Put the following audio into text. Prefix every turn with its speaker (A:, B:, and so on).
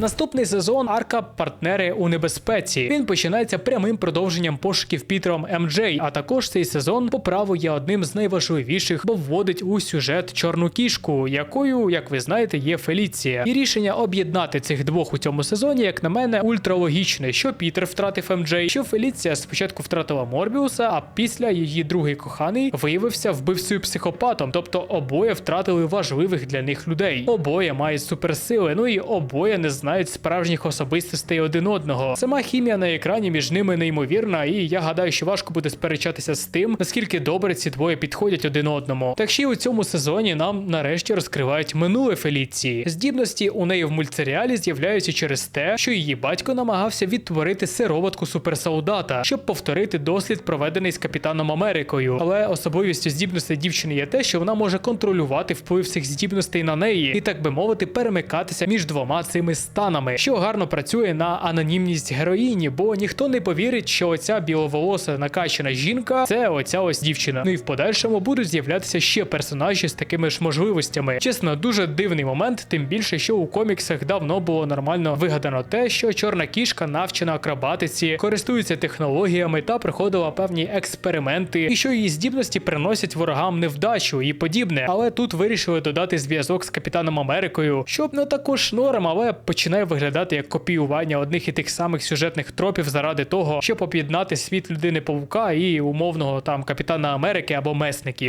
A: Наступний сезон арка партнери у небезпеці. Він починається прямим продовженням пошуків Пітером МДЖ, а також цей сезон по праву є одним з найважливіших, бо вводить у сюжет чорну кішку, якою, як ви знаєте, є Феліція. І рішення об'єднати цих двох у цьому сезоні, як на мене, ультралогічне, що Пітер втратив МДЖ, що Феліція спочатку втратила Морбіуса, а після її другий коханий виявився вбивцею психопатом, тобто обоє втратили важливих для них людей. Обоє мають суперсили, ну і обоє не знають справжніх особистостей один одного. Сама хімія на екрані між ними неймовірна, і я гадаю, що важко буде сперечатися з тим, наскільки добре ці двоє підходять один одному. Так ще й у цьому сезоні нам нарешті розкривають минуле Феліції. Здібності у неї в мультсеріалі з'являються через те, що її батько намагався відтворити сироватку суперсолдата, щоб повторити дослід, проведений з капітаном Америкою. Але особливістю здібностей дівчини є те, що вона може контролювати вплив цих здібностей на неї і, так би мовити, перемикатися між двома цими станами, що гарно працює на анонімність героїні, бо ніхто не повірить, що оця біловолоса накачана жінка це оця ось дівчина. Ну і в подальшому будуть з'являтися ще персонажі з такими ж можливостями. Чесно, дуже дивний момент, тим більше, що у коміксах давно було нормально вигадано те, що чорна кішка навчена акробатиці, користується технологіями та проходила певні експерименти, і що її здібності приносять ворогам невдачу і подібне. Але тут вирішили додати зв'язок з капітаном Америкою, щоб не також норм, але починає виглядати як копіювання одних і тих самих сюжетних тропів заради того, щоб об'єднати світ людини павука і умовного там капітана Америки або месників.